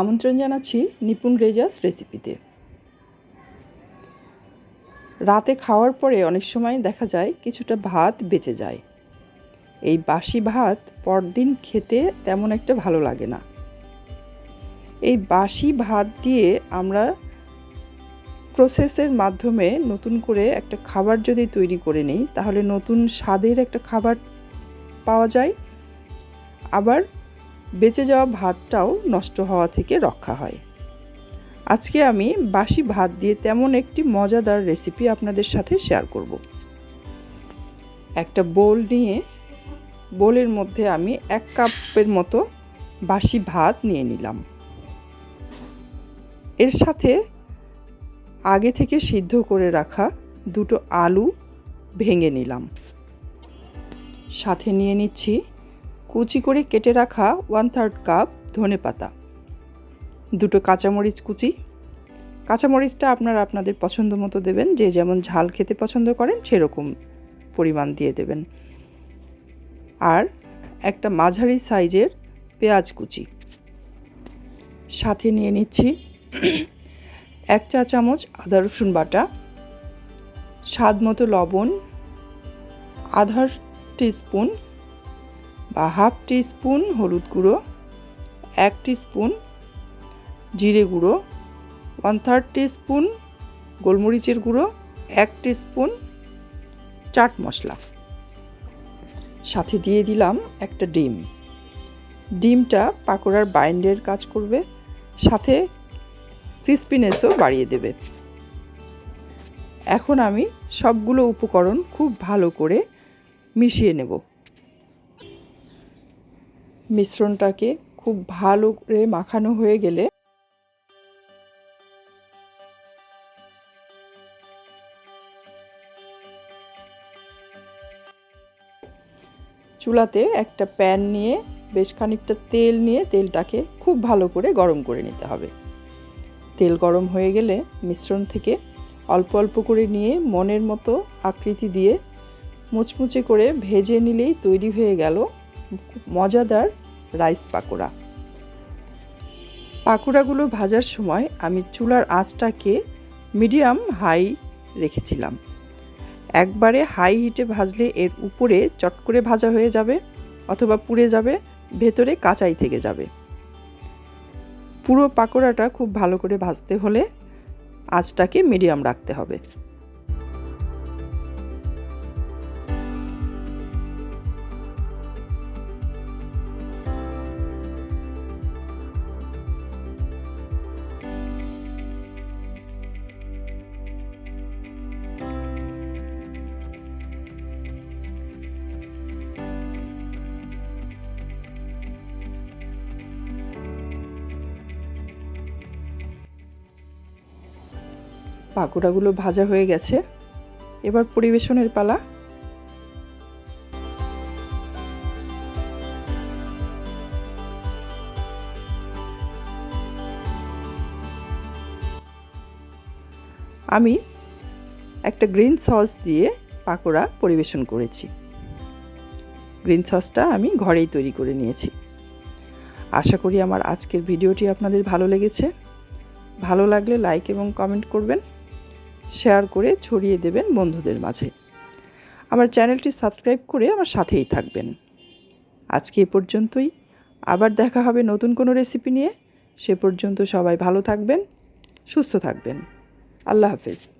আমন্ত্রণ জানাচ্ছি নিপুণ রেজাস রেসিপিতে। রাতে খাওয়ার পরে অনেক সময় দেখা যায় কিছুটা ভাত বেঁচে যায়। এই বাসি ভাত পরদিন খেতে তেমন একটা ভালো লাগে না। এই বাসি ভাত দিয়ে আমরা প্রসেসের মাধ্যমে নতুন করে একটা খাবার যদি তৈরি করে নিই, তাহলে নতুন স্বাদের একটা খাবার পাওয়া যায়। আবার বেঁচে যাওয়া ভাতটাও নষ্ট হওয়া থেকে রক্ষা হয়। আজকে আমি বাসি ভাত দিয়ে তেমন একটি মজাদার রেসিপি আপনাদের সাথে শেয়ার করব। একটা বোল নিয়ে বোলের মধ্যে আমি এক কাপের মতো বাসি ভাত নিয়ে নিলাম। এর সাথে আগে থেকে সিদ্ধ করে রাখা দুটো আলু ভেঙে নিলাম। সাথে নিয়ে নিচ্ছি কুচি করে কেটে রাখা ওয়ান থার্ড কাপ ধনে পাতা। দুটো কাঁচামরিচ কুচি। কাঁচামরিচটা আপনারা আপনাদের পছন্দ মতো দেবেন, যে যেমন ঝাল খেতে পছন্দ করেন সেরকম পরিমাণ দিয়ে দেবেন। আর একটা মাঝারি সাইজের পেঁয়াজ কুচি। সাথে নিয়ে নিচ্ছি এক চা চামচ আদা রসুন বাটা, স্বাদ মতো লবণ, আধা টিস্পুন বা হাফ টিস্পুন হলুদ গুঁড়ো, এক স্পুন জিরে গুঁড়ো, ওয়ান থার্ড টিস্পুন গোলমরিচের গুঁড়ো, এক স্পুন চাট মশলা। সাথে দিয়ে দিলাম একটা ডিম। ডিমটা পাকোড়ার বাইন্ডের কাজ করবে, সাথে ক্রিস্পিনেসও বাড়িয়ে দেবে। এখন আমি সবগুলো উপকরণ খুব ভালো করে মিশিয়ে নেব। মিশ্রণটাকে খুব ভালো করে মাখানো হয়ে গেলে চুলাতে একটা প্যান নিয়ে বেশ খানিকটা তেল নিয়ে তেলটাকে খুব ভালো করে গরম করে নিতে হবে। তেল গরম হয়ে গেলে মিশ্রণ থেকে অল্প অল্প করে নিয়ে মনের মতো আকৃতি দিয়ে মুচমুচে করে ভেজে নিলেই তৈরি হয়ে গেল মজাদার রাইস পাকোড়া। পাকোড়াগুলো ভাজার সময় আমি চুলার আঁচটাকে মিডিয়াম হাই রেখেছিলাম। একবারে হাই হিটে ভাজলে এর উপরে চট করে ভাজা হয়ে যাবে অথবা পুড়ে যাবে, ভেতরে কাঁচাই থেকে যাবে। পুরো পাকোড়াটা খুব ভালো করে ভাজতে হলে আঁচটাকে মিডিয়াম রাখতে হবে। পাকোড়াগুলো ভাজা হয়ে গেছে। এবার পরিবেশনের পালা। আমি একটা গ্রিন সস দিয়ে পাকোড়া পরিবেশন করেছি। গ্রিন সসটা আমি ঘরেই তৈরি করে নিয়েছি। আশা করি আমার আজকের ভিডিওটি আপনাদের ভালো লেগেছে। ভালো লাগলে লাইক এবং কমেন্ট করবেন। শেয়ার করে ছড়িয়ে দেবেন বন্ধুদের মাঝে। আমার চ্যানেলটি সাবস্ক্রাইব করে আমার সাথেই থাকবেন। আজকে এ পর্যন্তই। আবার দেখা হবে নতুন কোনো রেসিপি নিয়ে। সে পর্যন্ত সবাই ভালো থাকবেন, সুস্থ থাকবেন। আল্লাহ হাফেজ।